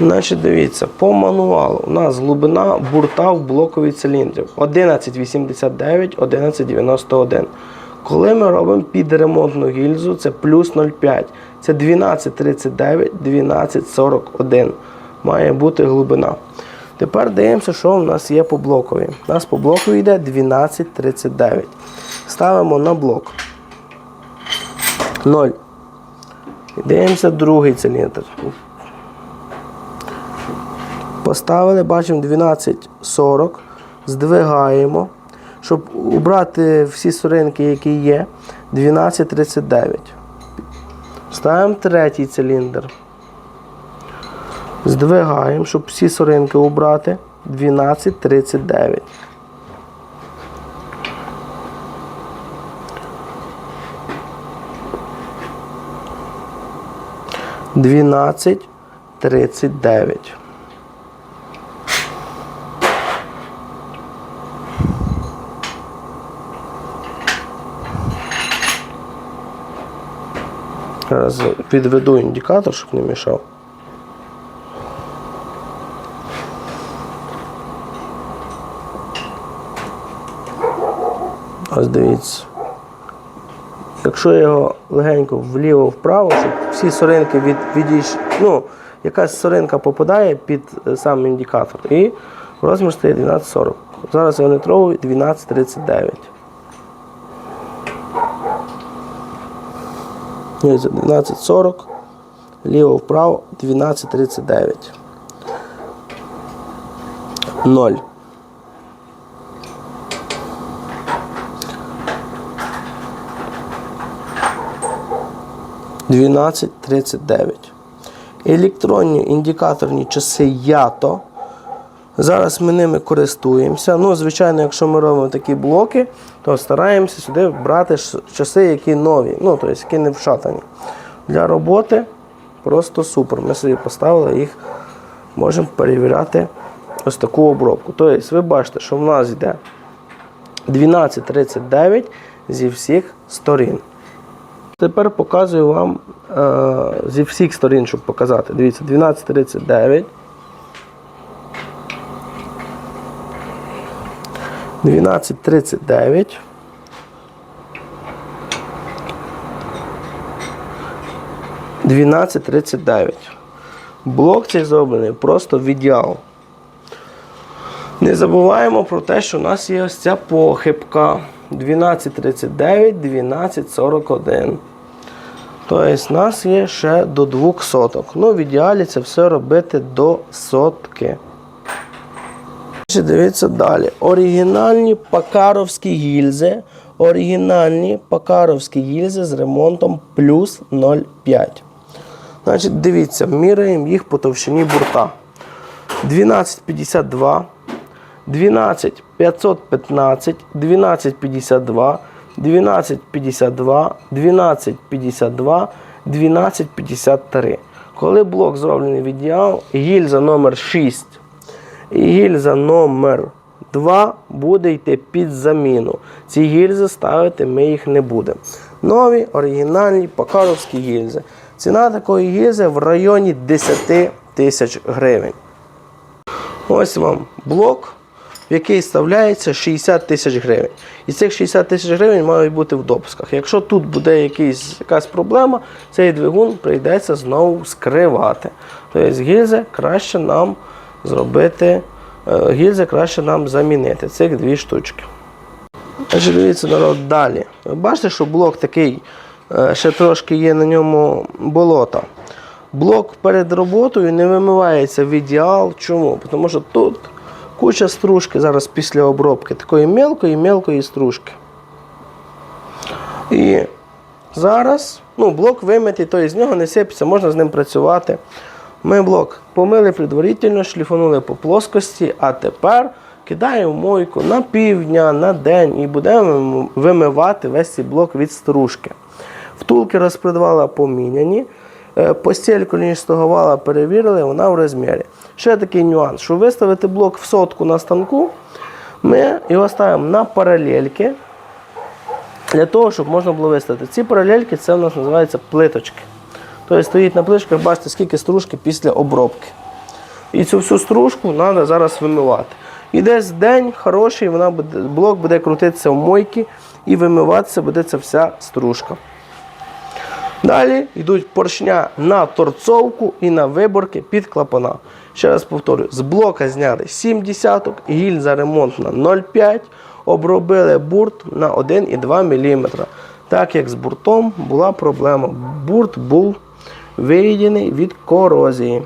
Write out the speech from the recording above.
Значить, дивіться, по мануалу у нас глибина бурта в блоковій циліндрі 11,89, 11,91. Коли ми робимо під ремонтну гільзу, це плюс 0,5. Це 12,39, 12,41. Має бути глибина. Тепер дивимося, що у нас є по блокові. У нас по блокові йде 12,39. Ставимо на блок. 0. Дивимося другий циліндр. Поставили, бачимо 12,40. Здвигаємо. Щоб убрати всі соринки, які є, 12,39. Ставимо третій циліндр. Здвигаємо, щоб всі соринки убрати. 12,39. Дванадцять тридцять дев'ять. Зараз підведу індикатор, щоб не мішав. Ось дивіться. Якщо я його легенько вліво-вправо, щоб всі соринки від, відійш... ну, якась соринка попадає під е, сам індикатор. І розмір стає 12,40. Зараз я не трогаю 12,39. Ось 12,40. Ліво-вправо 12,39. 0. Дванадцять тридцять дев'ять. Електронні індикаторні часи ято. Зараз ми ними користуємося. Ну, звичайно, якщо ми робимо такі блоки, то стараємося сюди брати часи, які нові, ну, тобто, які не вшатані. Для роботи просто супер. Ми собі поставили їх, можемо перевіряти ось таку обробку. Тобто, ви бачите, що в нас йде 12.39 зі всіх сторін. Тепер показую вам е, зі всіх сторін, щоб показати. Дивіться, 12.39. 12.39. Дванадцять тридцять дев'ять. Блок цей зроблений просто в ідеал. Не забуваємо про те, що у нас є ось ця похибка 1239, 1241. Тобто, у нас є ще до двох соток. Ну, в ідеалі це все робити до сотки. Дивіться далі. Оригінальні пакаровські гільзи. Оригінальні пакаровські гільзи з ремонтом плюс 0,5. Значить, дивіться, міряємо їх по товщині бурта. 1252, 12515, 1252, 1252, 1252, 1253. Коли блок зроблений в ідеал, гільза номер 6 і гільза номер 2 буде йти під заміну. Ці гільзи ставити ми їх не будемо. Нові оригінальні пакаровські гільзи. Ціна такої гільзи в районі 10 тисяч гривень. Ось вам блок, в який вставляється 60 тисяч гривень. І цих 60 тисяч гривень мають бути в допусках. Якщо тут буде якийсь, якась проблема, цей двигун прийдеться знову скривати. Тобто гільзи краще нам зробити, е, гільзи краще нам замінити. Цих дві штучки. Значить, дивіться народ далі. Ви бачите, що блок такий, е, ще трошки є на ньому болота. Блок перед роботою не вимивається в ідеал. Чому? Тому що тут куча стружки зараз після обробки, такої мелкої мелкої стружки. І зараз ну, блок вимитий, тобто з нього не сипеться, можна з ним працювати. Ми блок помили предварительно, шліфанули по плоскості, а тепер кидаємо в мойку на півдня, на день і будемо вимивати весь цей блок від стружки. Втулки розпредвала поміняні. е, Постельку нічного вала перевірили, вона в розмірі. Ще такий нюанс, що виставити блок в сотку на станку, ми його ставимо на паралельки для того, щоб можна було виставити. Ці паралельки це у нас називаються плиточки. Тобто стоїть на плиточках, бачите, скільки стружки після обробки. І цю всю стружку треба зараз вимивати. І десь день хороший, вона буде, блок буде крутитися в мойці і вимиватися буде ця вся стружка. Далі йдуть поршня на торцовку і на виборки під клапана. Ще раз повторюю, з блока зняли 7 десяток, гільза ремонтна 0,5, обробили бурт на 1,2 мм. Так як з буртом була проблема. Бурт був вирідений від корозії.